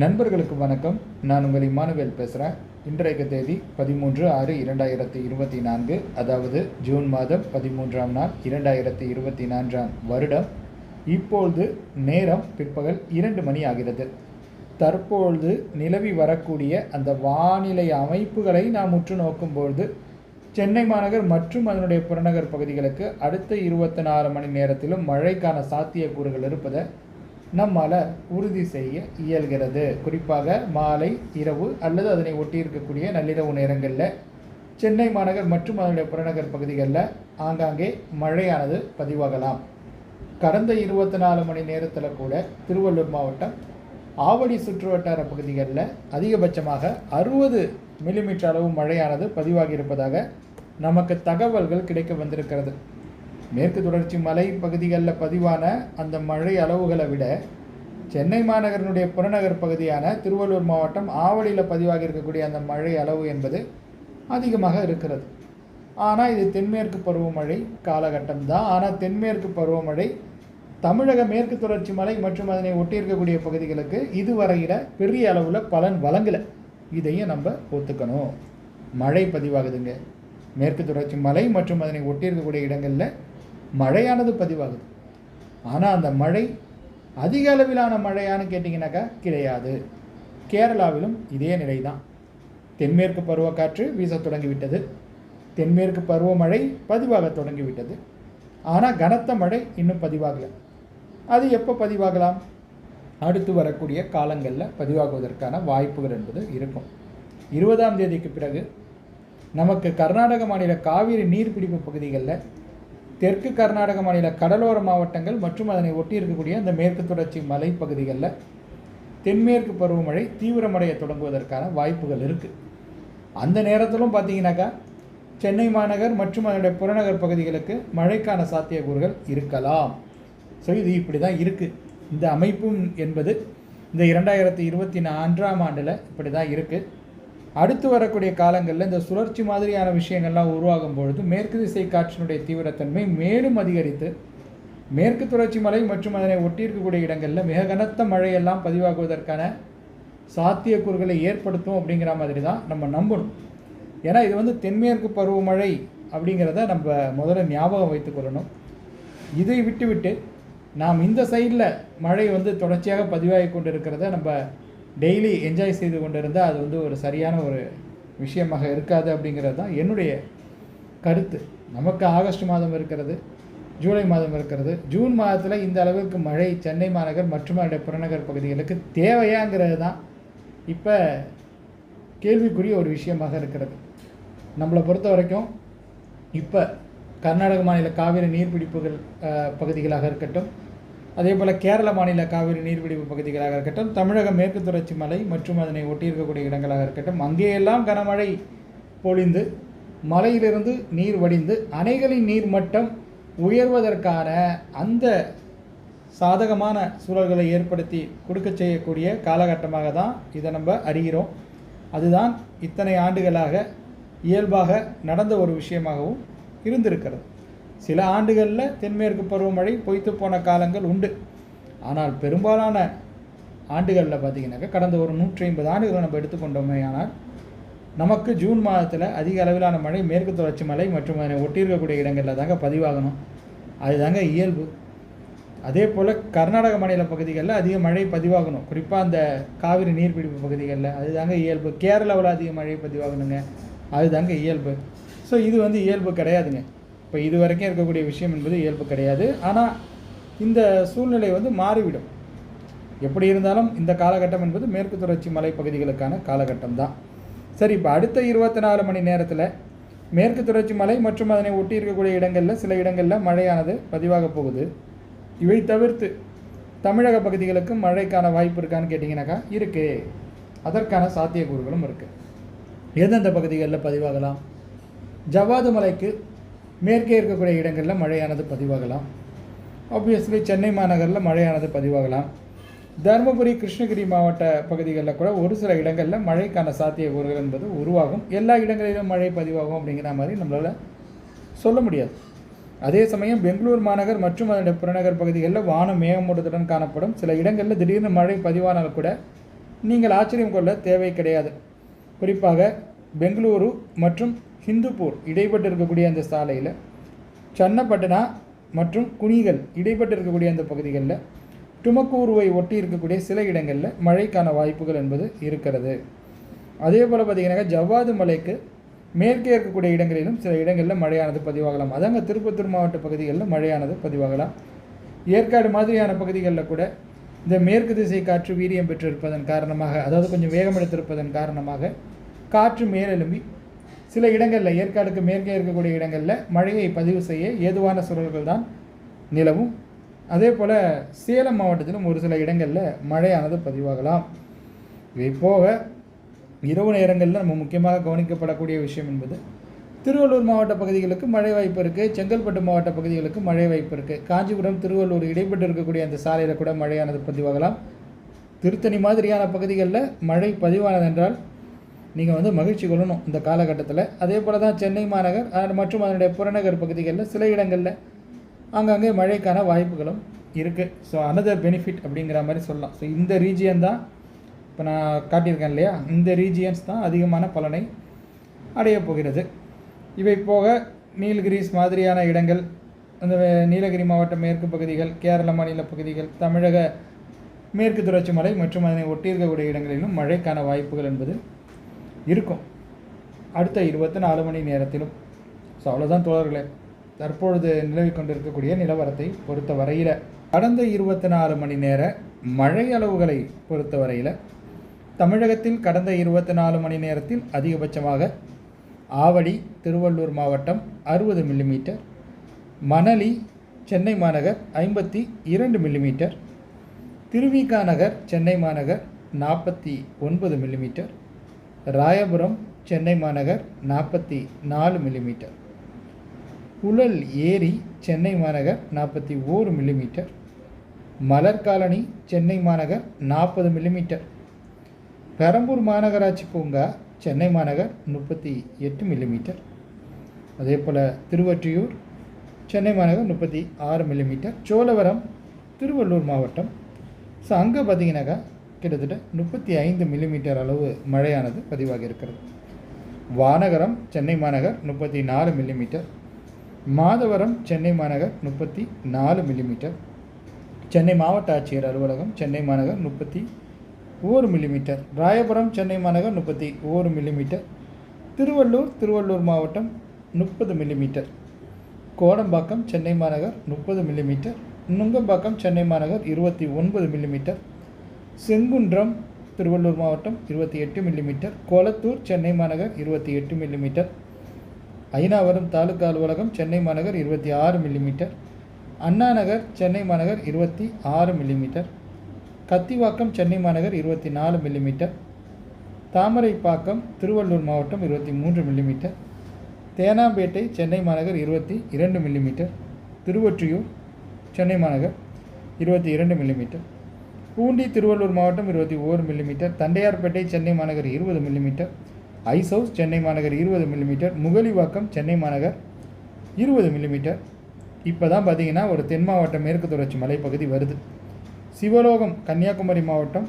நண்பர்களுக்கு வணக்கம். நான் உங்கள் இமானுவேல் பேசுகிறேன் இன்றைக்கு தேதி பதிமூன்று ஆறு இரண்டாயிரத்தி இருபத்தி நான்கு அதாவது ஜூன் மாதம் பதிமூன்றாம் நாள் இரண்டாயிரத்தி இருபத்தி நான்காம் வருடம். இப்பொழுது நேரம் பிற்பகல் இரண்டு மணி ஆகிறது. தற்பொழுது நிலவி வரக்கூடிய அந்த வானிலை அமைப்புகளை நாம் உற்று நோக்கும்பொழுது சென்னை மாநகர் மற்றும் அதனுடைய புறநகர் பகுதிகளுக்கு அடுத்த இருபத்தி நாலு மணி நேரத்திலும் மழைக்கான சாத்தியக்கூறுகள் இருப்பதை நம்மால் உறுதி செய்ய இயல்கிறது. குறிப்பாக மாலை இரவு அல்லது அதனை ஒட்டி இருக்கக்கூடிய நள்ளிரவு நேரங்களில் சென்னை மாநகர் மற்றும் அதனுடைய புறநகர் பகுதிகளில் ஆங்காங்கே மழையானது பதிவாகலாம். கடந்த இருபத்தி நாலு மணி நேரத்தில் கூட திருவள்ளூர் மாவட்டம் ஆவடி சுற்றுவட்டார பகுதிகளில் அதிகபட்சமாக அறுபது மில்லிமீட்டர் அளவு மழையானது பதிவாகி இருப்பதாக நமக்கு தகவல்கள் கிடைக்க வந்திருக்கிறது. மேற்கு தொடர்ச்சி மலை பகுதிகளில் பதிவான அந்த மழை அளவுகளை விட சென்னை மாநகரனுடைய புறநகர் பகுதியான திருவள்ளூர் மாவட்டம் ஆவடியில் பதிவாகி இருக்கக்கூடிய அந்த மழை அளவு என்பது அதிகமாக இருக்கிறது. ஆனால் இது தென்மேற்கு பருவமழை காலகட்டம் தான் ஆனால் தென்மேற்கு பருவமழை தமிழக மேற்கு தொடர்ச்சி மலை மற்றும் அதனை ஒட்டியிருக்கக்கூடிய பகுதிகளுக்கு இதுவரையில் பெரிய அளவில் பலன் வழங்கலை. இதையும் நம்ம ஒத்துக்கணும். மழை பதிவாகுதுங்க. மேற்கு தொடர்ச்சி மலை மற்றும் அதனை ஒட்டியிருக்கக்கூடிய இடங்களில் மழையானது பதிவாகுது. ஆனால் அந்த மழை அதிக அளவிலான மழையான்னு கேட்டிங்கனாக்கா கிடையாது. கேரளாவிலும் இதே நிலை தான் தென்மேற்கு பருவக்காற்று வீச தொடங்கிவிட்டது. தென்மேற்கு பருவமழை பதிவாக தொடங்கிவிட்டது. ஆனால் கனத்த மழை இன்னும் பதிவாகலை. அது எப்போ பதிவாகலாம்? அடுத்து வரக்கூடிய காலங்களில் பதிவாகுவதற்கான வாய்ப்புகள் என்பது இருக்கும். இருபதாம் தேதிக்கு பிறகு நமக்கு கர்நாடக மாநில காவிரி நீர்பிடிப்பு பகுதிகளில் தெற்கு கர்நாடக மாநில கடலோர மாவட்டங்கள் மற்றும் அதனை ஒட்டி இருக்கக்கூடிய அந்த மேற்கு தொடர்ச்சி மலைப்பகுதிகளில் தென்மேற்கு பருவமழை தீவிரமடைய தொடங்குவதற்கான வாய்ப்புகள் இருக்குது அந்த நேரத்திலும் பார்த்தீங்கன்னாக்கா சென்னை மாநகர் மற்றும் அதனுடைய புறநகர் பகுதிகளுக்கு மழைக்கான சாத்தியக்கூறுகள் இருக்கலாம். ஸோ இது இப்படி தான் இருக்குது இந்த அமைப்பும் என்பது இந்த இரண்டாயிரத்தி இருபத்தி நான்காம் ஆண்டில் இப்படி தான் இருக்குது அடுத்து வரக்கூடிய காலங்களில் இந்த சுழற்சி மாதிரியான விஷயங்கள்லாம் உருவாகும் பொழுது மேற்கு திசை காற்றினுடைய தீவிரத்தன்மை மேலும் அதிகரித்து மேற்கு தொடர்ச்சி மலை மற்றும் அதனை ஒட்டி இருக்கக்கூடிய இடங்களில் மிக கனத்த மழையெல்லாம் பதிவாகுவதற்கான சாத்தியக்கூறுகளை ஏற்படுத்தும் அப்படிங்கிற மாதிரி தான் நம்ம நம்பணும். ஏன்னா இது வந்து தென்மேற்கு பருவமழை அப்படிங்கிறத நம்ம முதல்ல ஞாபகம் வைத்துக்கொள்ளணும் இதை விட்டுவிட்டு நாம் இந்த சைடில் மழை வந்து தொடர்ச்சியாக பதிவாகி கொண்டு இருக்கிறத நம்ம டெய்லி என்ஜாய் செய்து கொண்டு இருந்தால் அது வந்து ஒரு சரியான ஒரு விஷயமாக இருக்காது அப்படிங்கிறது தான் என்னுடைய கருத்து. நமக்கு ஆகஸ்ட் மாதம் இருக்கிறது ஜூலை மாதம் இருக்கிறது. ஜூன் மாதத்தில் இந்த அளவுக்கு மழை சென்னை மாநகர் மற்றும் அதனுடைய புறநகர் பகுதிகளுக்கு தேவையாங்கிறது தான் இப்போ கேள்விக்குரிய ஒரு விஷயமாக இருக்கிறது. நம்மளை பொறுத்த வரைக்கும் இப்போ கர்நாடக மாநில காவிரி நீர்பிடிப்புகள் பகுதிகளாக இருக்கட்டும் அதே போல் கேரள மாநில காவிரி நீர்பிடிப்பு பகுதிகளாக இருக்கட்டும் தமிழக மேற்கு தொடர்ச்சி மலை மற்றும் அதனை ஒட்டியிருக்கக்கூடிய இடங்களாக இருக்கட்டும் அங்கேயெல்லாம் கனமழை பொழிந்து மலையிலிருந்து நீர் வடிந்து அணைகளின் நீர் மட்டம் உயர்வதற்கான அந்த சாதகமான சூழல்களை ஏற்படுத்தி கொடுக்க செய்யக்கூடிய காலகட்டமாக தான் இதை நம்ம அறிகிறோம். அதுதான் இத்தனை ஆண்டுகளாக இயல்பாக நடந்த ஒரு விஷயமாகவும் இருந்திருக்கிறது. சில ஆண்டுகளில் தென்மேற்கு பருவமழை பொய்த்து போன காலங்கள் உண்டு. ஆனால் பெரும்பாலான ஆண்டுகளில் பார்த்தீங்கன்னாக்கா கடந்த ஒரு நூற்றி ஐம்பது ஆண்டுகளை நம்ம எடுத்துக்கொண்டோமே ஆனால் நமக்கு ஜூன் மாதத்தில் அதிக அளவிலான மழை மேற்கு தொடர்ச்சி மலை மற்றும் அதனை ஒட்டியிருக்கக்கூடிய இடங்களில் தாங்க பதிவாகணும். அதுதாங்க இயல்பு. அதே போல் கர்நாடக மாநில பகுதிகளில் அதிக மழை பதிவாகணும். குறிப்பாக அந்த காவிரி நீர்பிடிப்பு பகுதிகளில் அதுதாங்க இயல்பு. கேரளாவில் அதிக மழை பதிவாகணுங்க. அதுதாங்க இயல்பு. ஸோ இது வந்து இயல்பு கிடையாதுங்க. இப்போ இது வரைக்கும் இருக்கக்கூடிய விஷயம் என்பது இயல்பு கிடையாது. ஆனால் இந்த சூழ்நிலை வந்து மாறிவிடும். எப்படி இருந்தாலும் இந்த காலகட்டம் என்பது மேற்கு தொடர்ச்சி மலைப்பகுதிகளுக்கான காலகட்டம் தான். சரி இப்போ அடுத்த இருபத்தி நாலு மணி நேரத்தில் மேற்கு தொடர்ச்சி மலை மற்றும் அதனை ஒட்டி இருக்கக்கூடிய இடங்களில் சில இடங்களில் மழையானது பதிவாக போகுது. இவை தவிர்த்து தமிழக பகுதிகளுக்கு மழைக்கான வாய்ப்பு இருக்கான்னு கேட்டிங்கனாக்கா இருக்கு. அதற்கான சாத்தியக்கூறுகளும் இருக்குது எந்தெந்த பகுதிகளில் பதிவாகலாம்? ஜவ்வாது மலைக்கு மேற்கே இருக்கக்கூடிய இடங்களில் மழையானது பதிவாகலாம். ஆப்வியஸ்லி சென்னை மாநகரில் மழையானது பதிவாகலாம். தருமபுரி கிருஷ்ணகிரி மாவட்ட பகுதிகளில் கூட ஒரு சில இடங்களில் மழைக்கான சாத்தியக்கூறுகள் என்பது உருவாகும். எல்லா இடங்களிலும் மழை பதிவாகும் அப்படிங்கிற மாதிரி நம்மளால் சொல்ல முடியாது. அதே சமயம் பெங்களூர் மாநகர் மற்றும் அதனுடைய புறநகர் பகுதிகளில் வானம் மேகமூட்டத்துடன் காணப்படும். சில இடங்களில் திடீர்னு மழை பதிவானால் கூட நீங்கள் ஆச்சரியம் கொள்ள தேவை கிடையாது. குறிப்பாக பெங்களூரு மற்றும் ஹிந்துப்பூர் இடைப்பட்டு இருக்கக்கூடிய அந்த சாலையில் சன்னப்பட்டனா மற்றும் குனிகள் இடைப்பட்டு இருக்கக்கூடிய அந்த பகுதிகளில் டுமக்கூருவை ஒட்டி இருக்கக்கூடிய சில இடங்களில் மழைக்கான வாய்ப்புகள் என்பது இருக்கிறது. அதே போல் பார்த்தீங்கன்னாக்கா ஜவ்வாது மலைக்கு மேற்கே இருக்கக்கூடிய இடங்களிலும் சில இடங்களில் மழையானது பதிவாகலாம். அதாங்க திருப்பத்தூர் மாவட்ட பகுதிகளில் மழையானது பதிவாகலாம். ஏற்காடு மாதிரியான பகுதிகளில் கூட இந்த மேற்கு திசை காற்று வீரியம் பெற்றிருப்பதன் காரணமாக அதாவது கொஞ்சம் வேகம் எடுத்திருப்பதன் காரணமாக காற்று மேலெலும்பி சில இடங்களில் ஏற்காடுக்கு மேற்கே இருக்கக்கூடிய இடங்களில் மழையை பதிவு செய்ய ஏதுவான சூழல்கள் தான் நிலவும். அதே போல் சேலம் மாவட்டத்திலும் ஒரு சில இடங்களில் மழையானது பதிவாகலாம். இவை போக இரவு நேரங்களில் நம்ம முக்கியமாக கவனிக்கப்படக்கூடிய விஷயம் என்பது திருவள்ளூர் மாவட்ட பகுதிகளுக்கு மழை வாய்ப்பு இருக்குது செங்கல்பட்டு மாவட்ட பகுதிகளுக்கு மழை வாய்ப்பு இருக்குது காஞ்சிபுரம் திருவள்ளூர் இடைப்பட்டு இருக்கக்கூடிய அந்த சாலையில் கூட மழையானது பதிவாகலாம். திருத்தணி மாதிரியான பகுதிகளில் மழை பதிவானது என்றால் நீங்கள் வந்து மகிழ்ச்சி கொள்ளணும் இந்த காலகட்டத்தில். அதே போல் தான் சென்னை மாநகர் மற்றும் அதனுடைய புறநகர் பகுதிகளில் சில இடங்களில் ஆங்காங்கே மழைக்கான வாய்ப்புகளும் இருக்குது ஸோ அனதர் பெனிஃபிட் அப்படிங்கிற மாதிரி சொல்லலாம். ஸோ இந்த ரீஜியன் தான் இப்போ நான் காட்டியிருக்கேன் இல்லையா? இந்த ரீஜியன்ஸ் தான் அதிகமான பலனை அடையப் போகிறது. இவை போக நீலகிரிஸ் மாதிரியான இடங்கள் அந்த நீலகிரி மாவட்ட மேற்கு பகுதிகள் கேரள மாநில பகுதிகள் தமிழக மேற்கு தொடர்ச்சி மலை மற்றும் அதனை ஒட்டியிருக்கக்கூடிய இடங்களிலும் மழைக்கான வாய்ப்புகள் என்பது இருக்கும். அடுத்த இருபத்தி நாலு மணி நேரத்திலும். ஸோ அவ்வளோதான் தோழர்களே. தற்பொழுது நிலவிக் கொண்டிருக்கக்கூடிய நிலவரத்தை பொறுத்த வரையில் கடந்த இருபத்தி நாலு மணி நேர மழை அளவுகளை பொறுத்த வரையில் தமிழகத்தில் கடந்த இருபத்தி நாலு மணி நேரத்தில் அதிகபட்சமாக ஆவடி திருவள்ளூர் மாவட்டம் அறுபது மில்லிமீட்டர் மணலி சென்னை மாநகர் ஐம்பத்தி இரண்டு மில்லிமீட்டர் திருவிகா நகர் சென்னை மாநகர் நாற்பத்தி ஒன்பது மில்லிமீட்டர் ராயபுரம் சென்னை மாநகர் நாற்பத்தி நாலு மில்லிமீட்டர் புழல் ஏரி சென்னை மாநகர் நாற்பத்தி ஓரு மில்லிமீட்டர் மலர் காலனி சென்னை மாநகர் நாற்பது மில்லிமீட்டர் பெரம்பூர் மாநகராட்சி பூங்கா சென்னை மாநகர் முப்பத்தி எட்டு மில்லிமீட்டர் அதே போல் திருவொற்றியூர் சென்னை மாநகர் முப்பத்தி ஆறு மில்லிமீட்டர் சோழவரம் திருவள்ளூர் மாவட்டம் ஸோ அங்கே பார்த்தீங்கன்னாக்கா கிட்டத்தட்ட முப்பத்தி ஐந்து மில்லிமீட்டர் அளவு மழையானது பதிவாகி இருக்கிறது வானகரம் சென்னை மாநகர் முப்பத்தி நாலு மில்லிமீட்டர் மாதவரம் சென்னை மாநகர் முப்பத்தி நாலு மில்லிமீட்டர் சென்னை மாவட்ட ஆட்சியர் அலுவலகம் சென்னை மாநகர் முப்பத்தி ஓரு மில்லிமீட்டர் ராயபுரம் சென்னை மாநகர் முப்பத்தி ஓரு மில்லிமீட்டர் திருவள்ளூர் திருவள்ளூர் மாவட்டம் முப்பது மில்லிமீட்டர் கோடம்பாக்கம் சென்னை மாநகர் முப்பது மில்லிமீட்டர் நுங்கம்பாக்கம் சென்னை மாநகர் இருபத்தி ஒன்பது மில்லிமீட்டர் செங்குன்றம் திருவள்ளூர் மாவட்டம் இருபத்தி எட்டு மில்லிமீட்டர் கோலத்தூர் சென்னை மாநகர் இருபத்தி எட்டு மில்லிமீட்டர் ஐநாவரம் தாலுகா அலுவலகம் சென்னை மாநகர் இருபத்தி ஆறு மில்லிமீட்டர் அண்ணா நகர் சென்னை மாநகர் இருபத்தி ஆறு மில்லிமீட்டர் கத்திவாக்கம் சென்னை மாநகர் இருபத்தி நாலு மில்லிமீட்டர் தாமரைப்பாக்கம் திருவள்ளூர் மாவட்டம் இருபத்தி மூன்று மில்லிமீட்டர் தேனாம்பேட்டை சென்னை மாநகர் இருபத்தி இரண்டு மில்லிமீட்டர் திருவொற்றியூர் சென்னை மாநகர் இருபத்தி இரண்டு மில்லிமீட்டர் பூண்டி திருவள்ளூர் மாவட்டம் இருபத்தி ஓரு மில்லிமீட்டர் தண்டையார்பேட்டை சென்னை மாநகர் இருபது மில்லிமீட்டர் ஐஸ் ஹவுஸ் சென்னை மாநகர் இருபது மில்லிமீட்டர் முகலிவாக்கம் சென்னை மாநகர் இருபது மில்லிமீட்டர் இப்போ தான் பார்த்தீங்கன்னா ஒரு தென் மாவட்ட மேற்கு தொடர்ச்சி மலைப்பகுதி வருது. சிவலோகம் கன்னியாகுமரி மாவட்டம்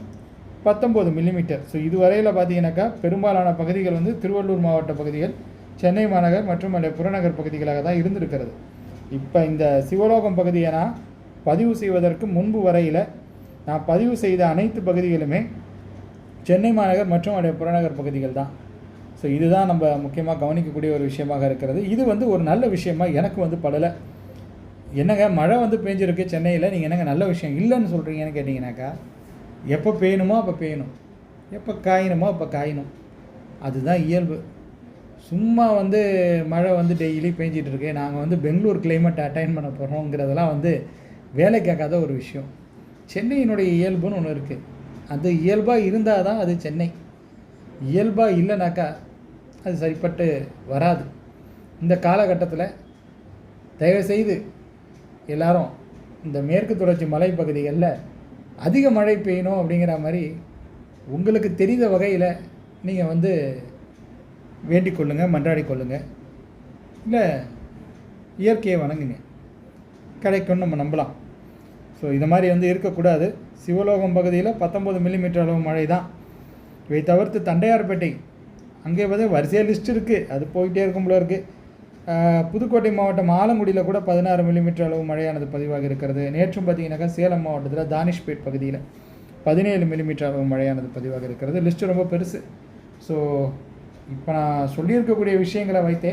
பத்தொம்போது மில்லிமீட்டர் ஸோ இதுவரையில் பார்த்தீங்கன்னாக்கா பெரும்பாலான பகுதிகள் வந்து திருவள்ளூர் மாவட்ட பகுதிகள் சென்னை மாநகர் மற்றும் அந்த புறநகர் பகுதிகளாக தான் இருந்திருக்கிறது. இப்போ இந்த சிவலோகம் பகுதியை பதிவு செய்வதற்கு முன்பு வரையில் நான் பதிவு செய்த அனைத்து பகுதிகளுமே சென்னை மாநகர் மற்றும் அதோடைய புறநகர் பகுதிகள் தான். ஸோ இதுதான் நம்ம முக்கியமாக கவனிக்கக்கூடிய ஒரு விஷயமாக இருக்கிறது. இது வந்து ஒரு நல்ல விஷயமாக எனக்கு வந்து படலை. என்னங்க மழை வந்து பெஞ்சிருக்கு சென்னையில் நீங்கள் என்னங்க நல்ல விஷயம் இல்லைன்னு சொல்கிறீங்கன்னு கேட்டிங்கனாக்கா எப்போ பெய்யணுமோ அப்போ பெய்யணும். எப்போ காயணுமோ அப்போ காயணும். அதுதான் இயல்பு. சும்மா வந்து மழை வந்து டெய்லி பெஞ்சிட்டு இருக்கு. நாங்கள் வந்து பெங்களூர் கிளைமேட் அட்டைன் பண்ண போகிறோங்கிறதெல்லாம் வந்து வேலை கேட்காத ஒரு விஷயம். சென்னையினுடைய இயல்புன்னு ஒன்று இருக்குது அது இயல்பாக இருந்தால் தான் அது சென்னை. இயல்பாக இல்லைனாக்கா அது சரிப்பட்டு வராது. இந்த காலகட்டத்தில் தயவுசெய்து எல்லாரும் இந்த மேற்கு தொடர்ச்சி மலைப்பகுதிகளில் அதிக மழை பெய்யணும் அப்படிங்கிற மாதிரி உங்களுக்கு தெரிந்த வகையில் நீங்கள் வந்து வேண்டிக் கொள்ளுங்கள் மன்றாடி கொள்ளுங்கள் இல்லை இயற்கையை வணங்குங்க. கிடைக்கும்னு நம்ம நம்பலாம். ஸோ இது மாதிரி வந்து இருக்கக்கூடாது. சிவலோகம் பகுதியில் பத்தொம்பது மில்லிமீட்டர் அளவு மழை தான் இவை தவிர்த்து தண்டையார்பேட்டை அங்கே வந்து வரிசையாக லிஸ்ட் இருக்குது அது போயிட்டே இருக்கும் போல இருக்குது புதுக்கோட்டை மாவட்டம் ஆலங்குடியில் கூட பதினாறு மில்லிமீட்டர் அளவு மழையானது பதிவாக இருக்கிறது. நேற்றும் பார்த்தீங்கன்னாக்கா சேலம் மாவட்டத்தில் தானிஷ்பேட் பகுதியில் பதினேழு மில்லிமீட்டர் அளவு மழையானது பதிவாக இருக்கிறது. லிஸ்ட்டு ரொம்ப பெருசு. ஸோ இப்போ நான் சொல்லியிருக்கக்கூடிய விஷயங்களை வைத்தே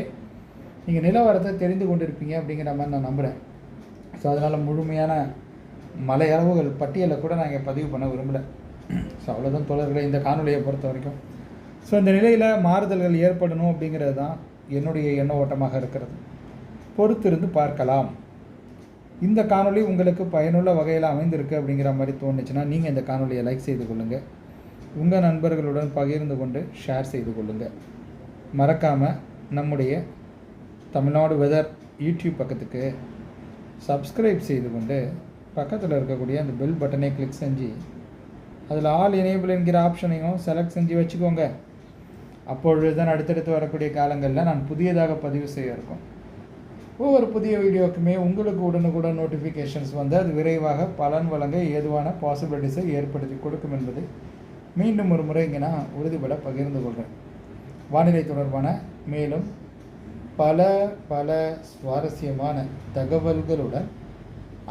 நீங்கள் நிலவரத்தை தெரிந்து கொண்டிருப்பீங்க அப்படிங்கிற மாதிரி நான் நம்புகிறேன் ஸோ அதனால் முழுமையான மலை அளவுகள் பட்டியலை கூட நாங்கள் பதிவு பண்ண விரும்பலை. ஸோ அவ்வளோதான் தோழர்களை இந்த காணொலியை பொறுத்த வரைக்கும். ஸோ இந்த நிலையில் மாறுதல்கள் ஏற்படணும் அப்படிங்கிறது தான் என்னுடைய எண்ண ஓட்டமாக இருக்கிறது. பொறுத்திருந்து பார்க்கலாம். இந்த காணொலி உங்களுக்கு பயனுள்ள வகையில் அமைந்திருக்கு அப்படிங்கிற மாதிரி தோணுச்சுன்னா நீங்கள் இந்த காணொலியை லைக் செய்து கொள்ளுங்கள் உங்கள் நண்பர்களுடன் பகிர்ந்து கொண்டு ஷேர் செய்து கொள்ளுங்கள் மறக்காமல் நம்முடைய தமிழ்நாடு வெதர் யூடியூப் பக்கத்துக்கு சப்ஸ்கிரைப் செய்து கொண்டு பக்கத்தில் இருக்கக்கூடிய அந்த பெல் பட்டனை கிளிக் செஞ்சு அதில் ஆல் எனேபிள் என்கிற ஆப்ஷனையும் செலக்ட் செஞ்சு வச்சுக்கோங்க. அப்பொழுது தான் அடுத்தடுத்து வரக்கூடிய காலங்களில் நான் புதியதாக பதிவு செய்ய இருக்கும். ஒவ்வொரு புதிய வீடியோக்குமே உங்களுக்கு உடனுக்குடன் நோட்டிஃபிகேஷன்ஸ் வந்து அது விரைவாக பலன் வழங்க ஏதுவான பாசிபிலிட்டிஸை ஏற்படுத்தி கொடுக்கும் என்பதை மீண்டும் ஒரு முறை இங்கே நான் உறுதிபட பகிர்ந்து கொள்கிறேன். வானிலை தொடர்பான மேலும் பல பல சுவாரஸ்யமான தகவல்களுடன்